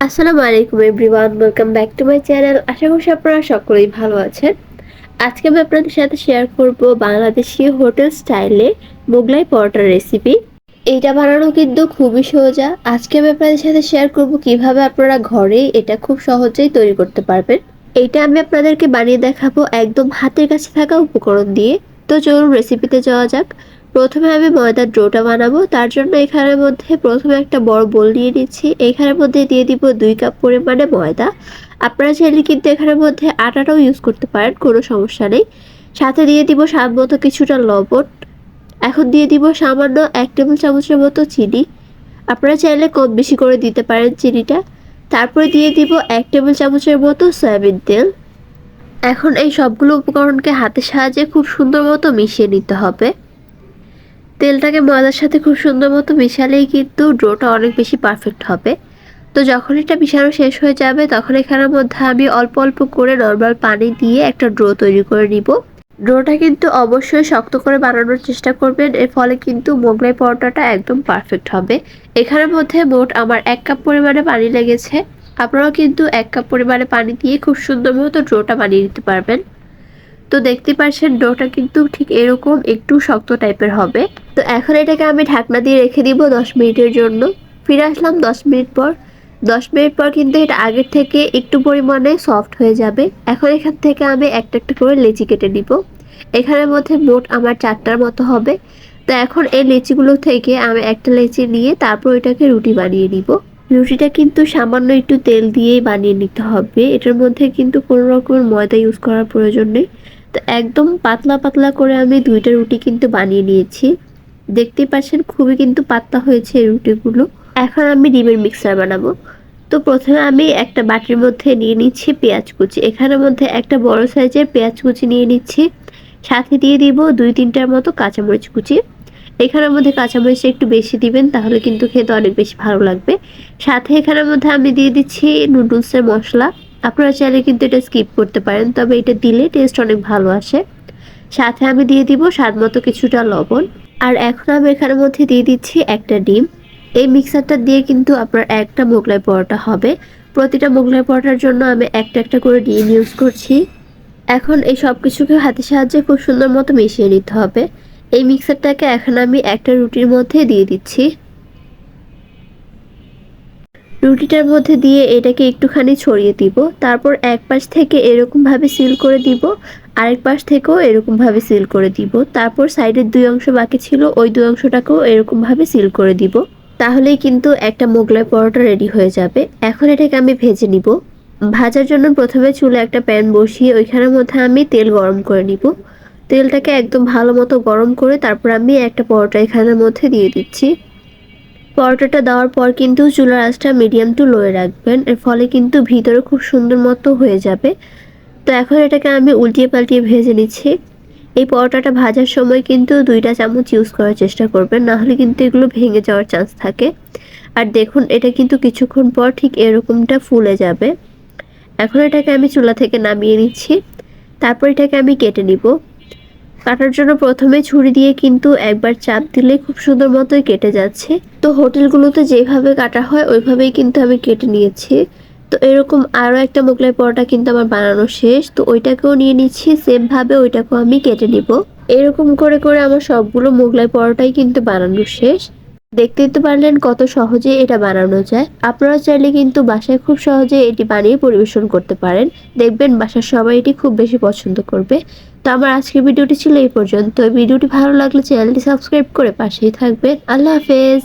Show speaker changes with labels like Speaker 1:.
Speaker 1: আসসালামু আলাইকুম everyone, welcome back to my channel. আশা করছি আপনারা সকলেই ভালো আছেন। আজকে আমি আপনাদের সাথে শেয়ার করব বাংলাদেশি হোটেল স্টাইলে মোগলাই পরোটার রেসিপি। এইটা বানানো কিন্তু খুবই সোজা। আজকে আমি আপনাদের সাথে শেয়ার করব কীভাবে আপনারা ঘরে এটা খুব সহজেই তৈরি করতে পারবেন। এইটা আমি আপনাদেরকে বানিয়ে দেখাবো একদম হাতের কাছে থাকা উপকরণ দিয়ে। তো চলুন রেসিপিতে যাওয়া যাক। প্রথমে আমি ময়দার ডোটা বানাবো, তার জন্য এখানের মধ্যে প্রথমে একটা বড় বোল নিয়ে নিচ্ছি। এখানের মধ্যে দিয়ে দিব দুই কাপ পরিমাণে ময়দা। আপনারা চাইলে কিন্তু এখানের মধ্যে আটাটাও ইউজ করতে পারেন, কোনো সমস্যা নেই। সাথে দিয়ে দিব স্বাদ মতো কিছুটা লবণ। এখন দিয়ে দিব সামান্য এক টেবিল চামচের মতো চিনি। আপনারা চাইলে কম বেশি করে দিতে পারেন চিনিটা। তারপরে দিয়ে দিব এক টেবিল চামচের মতো সয়াবিন তেল। এখন এই সবগুলো উপকরণকে হাতের সাহায্যে খুব সুন্দর মতো মিশিয়ে নিতে হবে। তেলটাকে ময়দার সাথে খুব সুন্দর মতো মিশালেই কিন্তু ডোটা অনেক বেশি পারফেক্ট হবে। তো যখন এটা মিশানো শেষ হয়ে যাবে, তখন এখানের মধ্যে আমি অল্প অল্প করে নর্মাল পানি দিয়ে একটা ড্রো তৈরি করে নিব। ডোটা কিন্তু অবশ্যই শক্ত করে বানানোর চেষ্টা করবেন, এর ফলে কিন্তু মোগলাই পরোটাটা একদম পারফেক্ট হবে। এখানের মধ্যে মোট আমার এক কাপ পরিমাণে পানি লেগেছে। আপনারাও কিন্তু এক কাপ পরিমাণে পানি দিয়ে খুব সুন্দর মতো ড্রোটা বানিয়ে নিতে পারবেন। তো দেখতে পাচ্ছেন ডোটা কিন্তু ঠিক এরকম একটু শক্ত টাইপের হবে। তো এখন এটাকে আমি ঢাকনা দিয়ে রেখে দিব দশ মিনিটের জন্য। ফিরে আসলাম দশ মিনিট পর। দশ মিনিট পর কিন্তু এটা আগের থেকে একটু পরিমাণে সফট হয়ে যাবে। এখন এখান থেকে আমি একটা একটা করে লেচি কেটে নিব। এখানের মধ্যে মোট আমার চারটার মতো হবে। তো এখন এই লেচিগুলো থেকে আমি একটা লেচি নিয়ে তারপর এটাকে রুটি বানিয়ে নিব। রুটিটা কিন্তু সামান্য একটু তেল দিয়েই বানিয়ে নিতে হবে। এটার মধ্যে কিন্তু কোনো রকমের ময়দা ইউজ করার প্রয়োজন নেই। তো একদম পাতলা পাতলা করে আমি দুইটা রুটি কিন্তু বানিয়ে নিয়েছি। দেখতে পাচ্ছেন খুবই কিন্তু পাতলা হয়েছে এই রুটিগুলো। এখন আমি ডিমের মিক্সার বানাবো। তো প্রথমে আমি একটা বাটির মধ্যে নিয়ে নিচ্ছি পেঁয়াজ কুচি। এখানের মধ্যে একটা বড় সাইজের পেঁয়াজ কুচি নিয়ে নিচ্ছি। সাথে দিয়ে দিব দুই তিনটার মতো কাঁচামরিচ কুচি। এখানের মধ্যে কাঁচামরিচ একটু বেশি দিবেন, তাহলে কিন্তু খেতে অনেক বেশি ভালো লাগবে। সাথে এখানের মধ্যে আমি দিয়ে দিচ্ছি নুডলসের মশলা। আপনারা চাইলে কিন্তু এটা স্কিপ করতে পারেন, তবে এটা দিলে টেস্ট অনেক ভালো আসে। সাথে আমি দিয়ে দিব স্বাদ মতো কিছুটা লবণ। আর এখন আমি এখানের মধ্যে দিয়ে দিচ্ছি একটা ডিম। এই মিক্সারটা দিয়ে কিন্তু আপনার একটা মোগলাই পরোটা হবে। প্রতিটা মোগলাই পরোটার জন্য আমি একটা একটা করে ডিম ইউজ করছি। এখন এই সব কিছুকে হাতের সাহায্যে খুব সুন্দর মতো মিশিয়ে নিতে হবে। এই মিক্সারটাকে এখন আমি একটা রুটির মধ্যে দিয়ে দিচ্ছি। রুটিটার মধ্যে দিয়ে এটাকে একটুখানি ছড়িয়ে দিব। তারপর এক পাশ থেকে এরকমভাবে সিল করে দিব, আরেক পাশ থেকেও এরকমভাবে সিল করে দিব। তারপর সাইডের দুই অংশ বাকি ছিল, ওই দুই অংশটাকেও এরকমভাবে সিল করে দিব। তাহলেই কিন্তু একটা মোগলাই পরোটা রেডি হয়ে যাবে। এখন এটাকে আমি ভেজে নিব। ভাজার জন্য প্রথমে চুলে একটা প্যান বসিয়ে ওইখানের মধ্যে আমি তেল গরম করে নিব। তেলটাকে একদম ভালো মতো গরম করে তারপর আমি একটা পরোটা এখানের মধ্যে দিয়ে দিচ্ছি। পরোটাটা দেওয়ার পর কিন্তু চুলার আঁচটা মিডিয়াম টু লোয়ে রাখবেন। এর ফলে কিন্তু ভিতরে খুব সুন্দর মতো হয়ে যাবে। তো এখন এটাকে আমি উল্টিয়ে পাল্টিয়ে ভেজে নিচ্ছি। এই পরোটাটা ভাজার সময় কিন্তু দুইটা চামচ ইউজ করার চেষ্টা করবেন নাহলে কিন্তু এগুলো ভেঙে যাওয়ার চান্স থাকে। আর দেখুন, এটা কিন্তু কিছুক্ষণ পর ঠিক এরকমটা ফুলে যাবে। এখন এটাকে আমি চুলা থেকে নামিয়ে নিচ্ছি। তারপর এটাকে আমি কেটে নিব। কাটার জন্য প্রথমে ছুরি দিয়ে কিন্তু একবার চাপ দিলে খুব সুন্দর মতোই কেটে যাচ্ছে। তো হোটেলগুলোতে যেভাবে কাটা হয়, ওইভাবেই কিন্তু আমি কেটে নিয়েছি। তো এরকম আরও একটা মোগলাই পরোটা কিন্তু আমার বানানো শেষ। তো ওইটাকেও নিয়ে নিচ্ছি, সেমভাবে ওইটাকেও আমি কেটে নিব। এরকম করে করে আমার সবগুলো মোগলাই পরোটাই কিন্তু বানানো শেষ। দেখতেই তো পারলেন কত সহজে এটা বানানো যায়। আপনারা চাইলে কিন্তু বাসায় খুব সহজে এটি বানিয়ে পরিবেশন করতে পারেন। দেখবেন বাসার সবাই এটি খুব বেশি পছন্দ করবে। তো আমার আজকের ভিডিওটি ছিল এই পর্যন্ত। ভিডিওটি ভালো লাগলে চ্যানেলটি সাবস্ক্রাইব করে পাশেই থাকবেন। আল্লাহ হাফেজ।